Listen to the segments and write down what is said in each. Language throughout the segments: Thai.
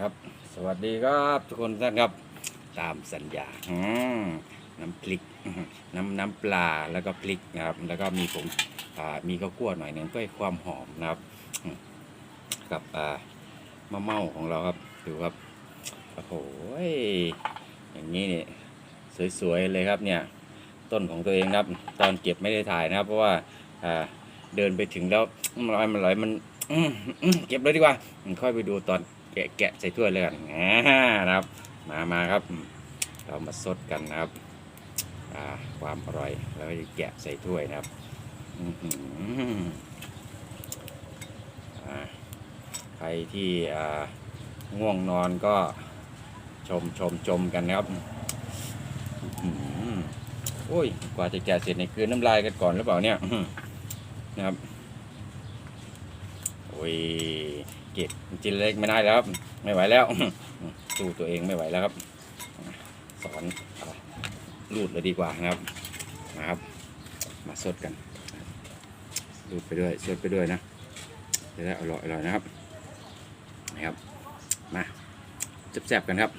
ครับ สวัสดีครับทุกคนท่านครับ ตามสัญญาอืมน้ำพริกน้ำน้ำปลาแล้วก็พริกนะครับ แล้วก็มีผมอ่ามีข้าวคั่วหน่อยหนึ่งเพื่อให้ความหอมนะครับกับอ่ามะเม่าของเราครับดูครับโอ้โหอย่างนี้นี่สวยๆเลยครับเนี่ยต้นของตัวเองครับ ตอนเก็บไม่ได้ถ่ายนะครับ เพราะว่าอ่าเดินไปถึงแล้วมันลอยมันลอยมันเก็บเลยดีกว่า ค่อยไปดูตอน แกะแกะใส่ถ้วยเลยกันอ่านะครับ มามาครับ เรามาสดกันนะครับความอร่อยแล้วก็จะแกะใส่ถ้วยนะครับใครที่อ่าง่วงนอนก็ชมชมชมกันนะครับโอ้ย กว่าจะแกะเสร็จในคืนน้ำลายกันก่อนหรือเปล่าเนี่ยนะครับ โอ้ย ก็บจินเล็กไม่ได้แล้วครับ ไม่ไหวแล้วสู้ตัวเองไม่ไหวแล้วครับ สอนรูดเลยดีกว่านะครับนะครับ มาสดกันรูดไปด้วยสดไปด้วยนะจะได้อร่อยอร่อยนะครับนะครับ มาแซ่บๆกันครับ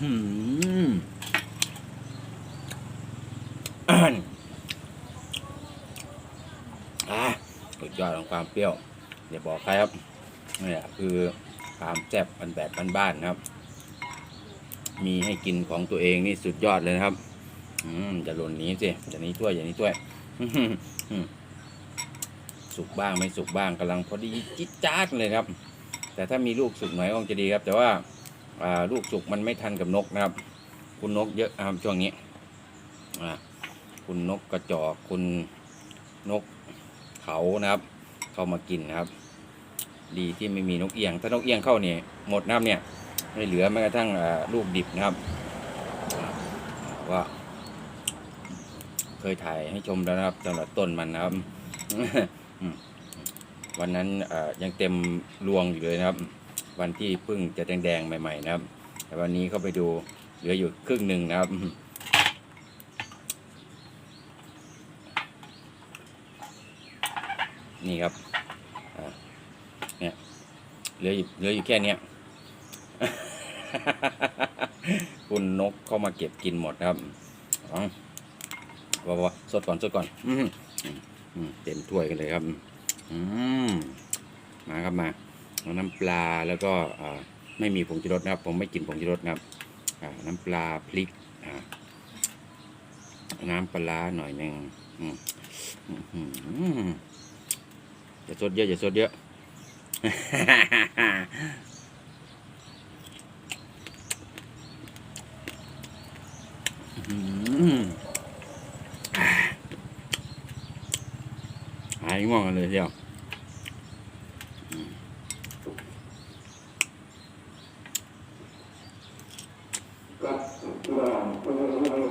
อืมาสุด ยอดของความเปรี้ยวอย่าบอกใครครับนี่แหละคือความแซ่บมันแบบบ้านๆนะครับ มีให้กินของตัวเองนี่สุดยอดเลยนะครับ อืมจะหล่นนี้สิอย่าหนี้ถ้วยอย่าหนี้ถ้วยสุกบ้างไม่สุกบ้างกำลังพอดีจิ๊ดจ๊าดเลยครับ แต่ถ้ามีลูกสุกหน่อยก็คงจะดีครับ แต่ว่าลูกสุกมันไม่ทันกับนกนะครับ คุณนกเยอะครับช่วงนี้คุณนกกระจอกคุณนก เขานะครับ เข้ามากินนะครับ ดีที่ไม่มีนกเอียง ถ้านกเอียงเข้าเนี่ยหมดนะครับเนี่ยไม่เหลือแม้กระทั่งลูกดิบนะครับว่าเคยถ่ายให้ชมแล้วนะครับสำหรับต้นมันนะครับวันนั้นยังเต็มรวงอยู่เลยนะครับ วันที่เพิ่งจะแดงๆใหม่ ๆ นะครับ แต่วันนี้เข้าไปดูเหลืออยู่ครึ่งหนึ่งนะครับ นี่ครับเนี่ยเหลืออยู่เหลืออยู่แค่เนี้ยคุณนกเข้ามาเก็บกินหมดครับว้าวสดก่อนสดก่อนอืเต็มถ้วยกันเลยครับอืมาครับมาน้ำปลาแล้วก็อไม่มีผงชูรสนะครับ ผมไม่กินผงชูรสนะครับอน้ำปลาพริกน้ำปลาร้าหน่อยหนึ่ง อย่าสดเยอะอย่าสดเยอะอื้อหือหายง่วงกันเลยเดียว กับเรื่องเออเออ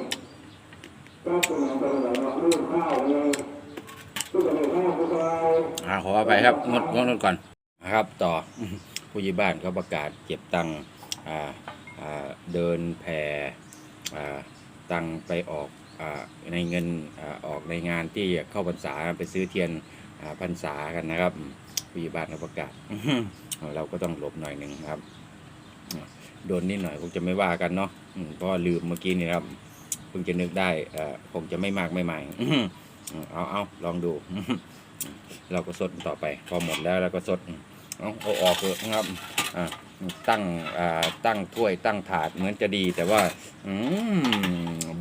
ก็เป็นอะไรเรื่องข้าวเลยก็เป็นข้าวพวกเรา อ่ ครับงดงดก่อนนะครับต่อผู้ใหญ่บ้านเขาประกาศเก็บตังค์เดินแผ่ตังค์ไปออกอในเงินอออกในงานที่เข้าพรรษาไปซื้อเทียนพรรษากันนะครับผู้ใหญ่บ้านเขาประกาศเราก็ต้องหลบหน่อยหนึ่งครับโดนนิดหน่อยคงจะไม่ว่ากันเนาะเพราะลืมเมื่อกี้นี่ครับเพิ่งจะนึกได้คงจะไม่มากไม่ใหม่เอาเอาลองดู เราก็สดต่อไปพอหมดแล้วเราก็สดเอาเอาออกเลยนะครับตั้งตั้งถ้วยตั้งถาดเหมือนจะดี แต่ว่า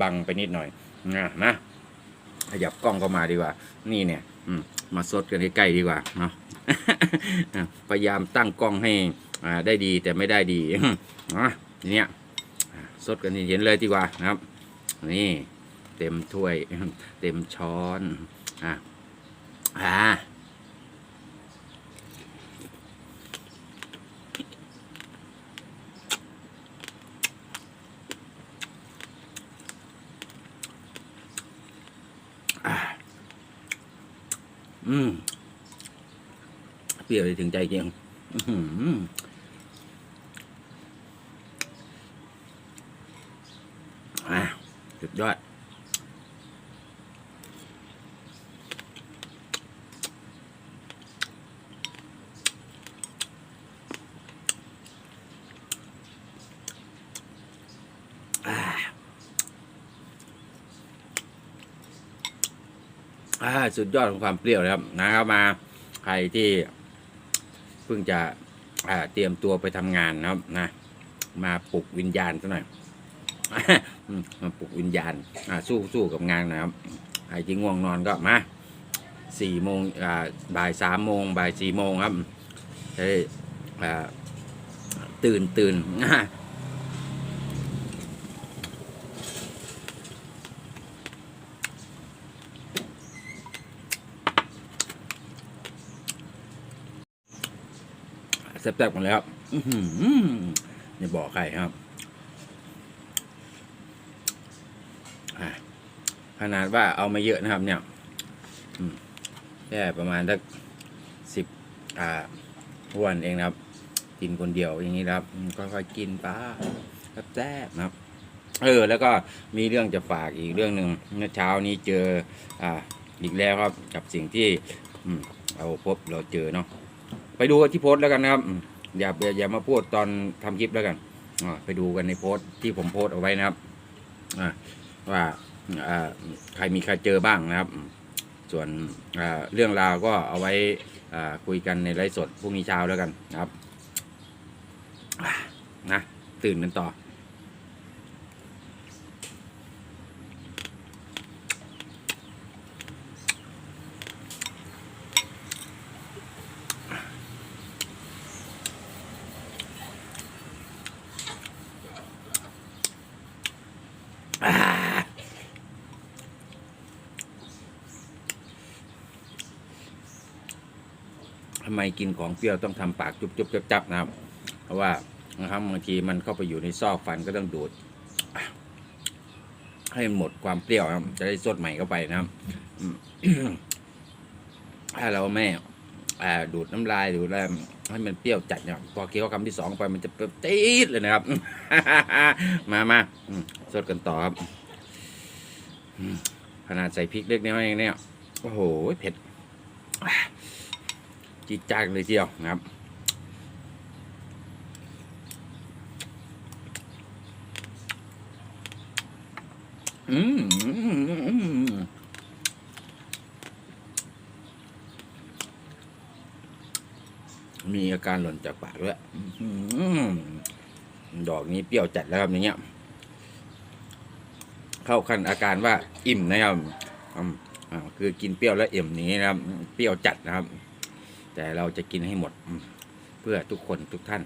บังไปนิดหน่อยนะนะขยับกล้องเข้ามาดีกว่า นี่เนี่ยมาสดกันใกล้ๆดีกว่าเนาะพยายามตั้งกล้องให้ได้ดีแต่ไม่ได้ดีนะทีเนี้ยสดกันเห็นเลยดีกว่านะครับ นี่ เต็มถ้วยเต็มช้อนอะ อ่าอะอืมเปรี้ยวเลยถึงใจจริงอื้อหืออะสุดยอด อ่า สุดยอดของความเปรี้ยวนะครับนะครับมาใครที่เพิ่งจะเตรียมตัวไปทำงานนะครับนะมาปลุกวิญญาณซะหน่อยมาปลุกวิญญาณสู้สู้กับงานนะครับใครที่ง่วงนอนก็มาสี่โมงอ่าบ่ายสามโมงบ่ายสี่โมงครับจะได้อ่าตื่นตื่น แซ่บๆหมดแล้วอื้อหืออย่าบอกใครครับขนาดว่าเอามาเยอะนะครับ เนี่ยแค่ประมาณสักสิบอ่าวันเองนะครับ กินคนเดียวอย่างนี้นครับค่อยๆกินป้าแซ่บนะครับ เออ แล้วก็มีเรื่องจะฝากอีกเรื่องหนึ่งเมื่อเช้านี้เจอ อ่า อีกแล้วครับ กับสิ่งที่อเราพบเราเจอเนาะ ไปดูที่โพสต์แล้วกันนะครับ อย่าอย่ามาพูดตอนทำคลิปแล้วกันอไปดูกันในโพสต์ที่ผมโพสต์เอาไว้นะครับอว่าอใครมีใครเจอบ้างนะครับ ส่วนเรื่องราวก็เอาไว้คุยกันในไลฟ์สดพรุ่งนี้เช้าแล้วกันนะครับนะตื่นกันต่อาทำ ไมกินของเปรี้ยวต้องทำปากจุบจุบจับจับนะครับ เพราะว่านะครับบางทีมันเข้าไปอยู่ในซอกฟันก็ต้องดูด ให้มันหมดความเปรี้ยวครับจะได้สดใหม่เข้าไปนะครับถ้าเราไม่ดูดน้ำลายดูดอะไรให้มันเปรี้ยวจัดเนี่ยพอเคี้ยวคำที่สองไปมันจะเปรี้ยวจี๊ดเลยนะครับ มามาสดกันต่อครับขนาดใส่พริกเล็กน้อยเองเนี่ยโอ้โหเผ็ด จีจ้านเลยทีเดียวนะครับ อืมมีอาการหล่นจากปากด้วยดอกนี้เปรี้ยวจัดแล้วครับอย่างเงี้ย เข้าขั้นอาการว่าอิ่มนะครับคือกินเปรี้ยวแล้วอิ่มนี้นะครับ เปรี้ยวจัดนะครับ แต่เราจะกินให้หมด เพื่อทุกคนทุกท่าน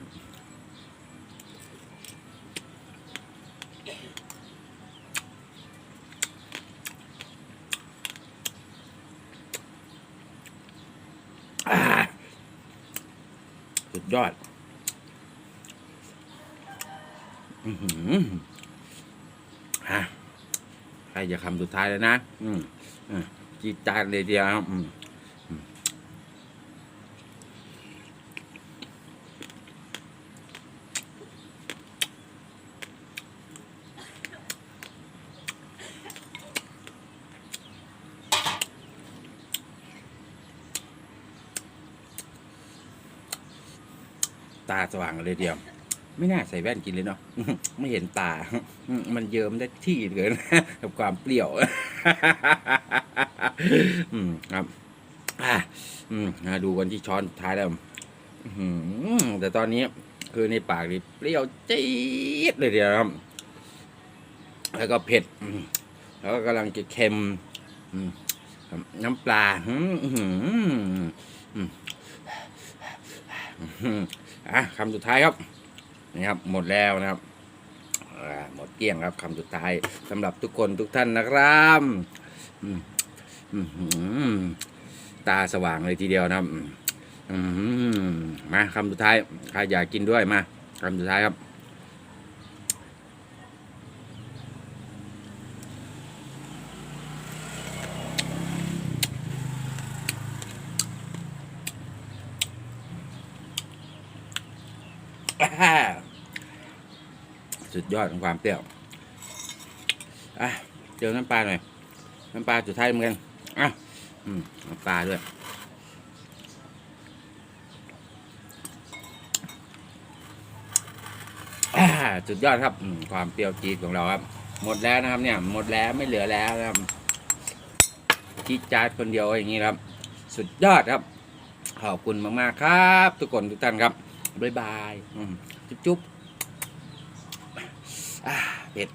สุดยอด อือหืออะใครจะคำสุดท้ายแล้วนะ อืมจีจานเลยเดียวครับ ตาสว่างเลยเดียว ไม่น่าใส่แว่นกินเลยเนาะไม่เห็นตา มันเยิ้มได้ที่เลยนะกับความเปรี้ยวอืมครับอะอืมดูกันที่ช้อนท้ายแล้วแต่ตอนนี้คือในปากนี่เปรี้ยวจี๊ดเลยเดียวครับ แล้วก็เผ็ดแล้วก็กำลังจะเค็มน้ำปลาอืม อะคำสุดท้ายครับนี่ครับ หมดแล้วนะครับหมดเกลี้ยงครับคำสุดท้ายสำหรับทุกคนทุกท่านนะครับตาสว่างเลยทีเดียวนะครับมาคำสุดท้ายใครอยากกินด้วยมาคำสุดท้ายครับ สุดยอดของความเปรี้ยว อะ เจอน้ำปลาหน่อย น้ำปลาสุดท้ายเหมือนกัน อะน้ำปลาด้วยสุดยอดครับความเปรี้ยวจี๊ดของเราครับ หมดแล้วนะครับ เนี่ย หมดแล้วไม่เหลือแล้วนะครับจี๊ดจ๊าดคนเดียวอย่างนี้ครับ สุดยอดครับ ขอบคุณมากๆครับ ทุกคนทุกท่านครับ บายบาย จุ๊บจุ๊บเผ็ด